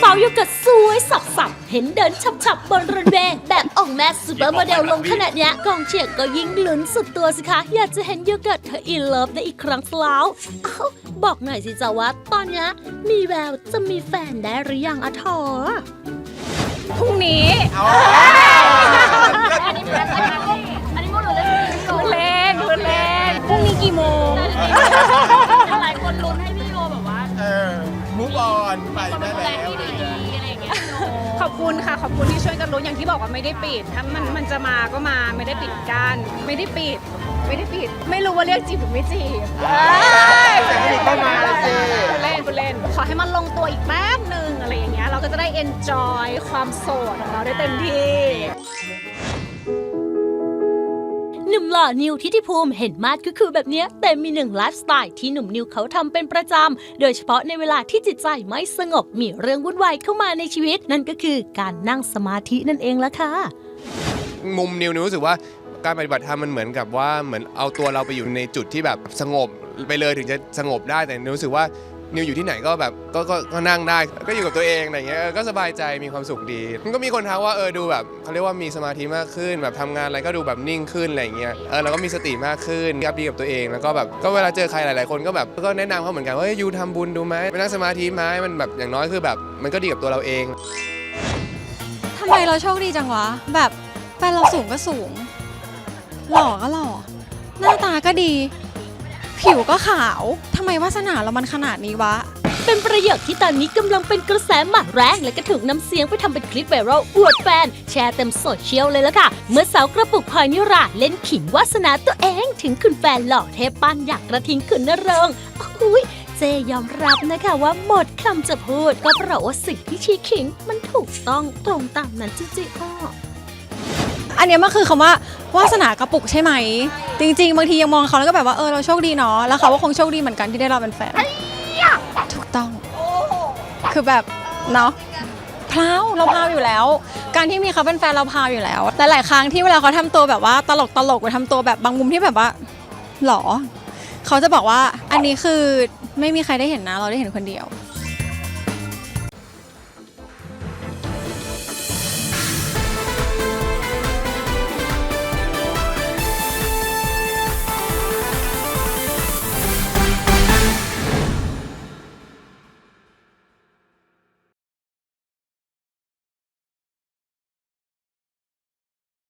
สาวโยเกิร์ตสวยสับสับๆ เห็นเดินฉับๆ บนรันเวย์แบบออกแม่ซูเปอร์โมเดลลงขนาดเนี้ยกองเชียร์ก็ยิ่งลุ้นสุดตัวสิคะ อยากจะเห็นโยเกิร์ตเธออินเลิฟได้อีกครั้งแล้วเอ้าบอกหน่อยสิจ๊ะว่าตอนเนี้ยมีแววจะมีแฟนได้หรือยังอะทอพรุ่งนี้ อันนี้เป็นอะไรอัน อบคุณค่ะ ขอบคุณที่ช่วยกันรู้นอย่างที่บอกว่าไม่ได้ปิด ถ้ามันมันจะมาก็มาไม่ได้ปิดกั้นไม่ได้ปิด ไม่ได้ปิด ไม่รู้ว่าเรียกจีบหรือไม่จีบแต่ก็มีเข้ามาแล้วสิพูดเล่นพูดเล่น ขอให้มันลงตัวอีกแป๊บหนึ่งอะไรอย่างเงี้ยเราก็จะได้ enjoy ความโสดของเราได้เต็มที่ห นุ่มหล่อนิวทิติภูมิเห็นมาดก็คือแบบเนี้ย แต่มีหนึ่งไลฟ์สไตล์ที่หนุ่มนิวเขาทำเป็นประจำโดยเฉพาะในเวลาที่จิตใจไม่สงบมีเรื่องวุ่นวายเข้ามาในชีวิต นั่นก็คือการนั่งสมาธินั่นเองละค่ะ มุมนิวนิวรู้สึกว่าการปฏิบัติธรรมมันเหมือนกับว่าเหมือนเอาตัวเราไปอยู่ในจุดที่แบบสงบไปเลยถึงจะสงบได้แต่นิวรู้สึกว่า นิวอยู่ที่ไหนก็แบบก็ก็ก็นั่งได้ ก็อยู่กับตัวเองอะไรเงี้ยเออก็สบายใจมีความสุขดีมันก็มีคนทักว่าเออดูแบบเขาเรียกว่ามีสมาธิมากขึ้น แบบทำงานอะไรก็ดูแบบนิ่งขึ้นอะไรเงี้ยเออเราก็มีสติมากขึ้นรับดีกับตัวเองแล้วก็แบบก็เวลาเจอใครหลาย ๆ คนก็แบบก็แนะนำเขาเหมือนกันว่าเฮ้ยยูทำบุญดูไหมไปนั่งสมาธิไหมมันแบบอย่างน้อยคือแบบ มันก็ดีกับตัวเราเอง ทำไมเราโชคดีจังวะ แบบแฟนเราสูงก็สูง หล่อก็หล่อ หน้าตาก็ดี ผิวก็ขาวทำไมวาสนาเรามันขนาดนี้วะ เป็นประโยคที่ตอนนี้กำลังเป็นกระแสหมากแรงและก็ถูกนำเสียงไปทำเป็นคลิปไวรัลอวดแฟน แชร์เต็มโซเชียลเลยละค่ะ เมื่อสาวกระปุกพลอยนิราเล่นขิงวาสนาตัวเองถึงคุณแฟนหล่อเทพปั้นอยากกระทิงคุณนเริงอุ้ยเจยอมรับนะคะว่าหมดคำจะพูด ก็เพราะว่าสิ่งที่ชีขิงมันถูกต้องตรงตามนั้นจริงๆอ้อ อันเนี้ยมันคือคำว่าวาสนากระปุกใช่ไหม จริง ๆ บางทียังมองเขาแล้วก็แบบว่าเออเราโชคดีเนาะแล้วเขาก็คงโชคดีเหมือนกันที่ได้เราเป็นแฟนถูกต้องคือแบบเนาะพราวเราพราวอยู่แล้ว การที่มีเขาเป็นแฟนเราพราวอยู่แล้วแต่หลายครั้งที่เวลาเขาทำตัวแบบว่าตลกตลกหรือทำตัวแบบบางมุมที่แบบว่าหรอเขาจะบอกว่าอันนี้คือไม่มีใครได้เห็นนะ เราได้เห็นคนเดียว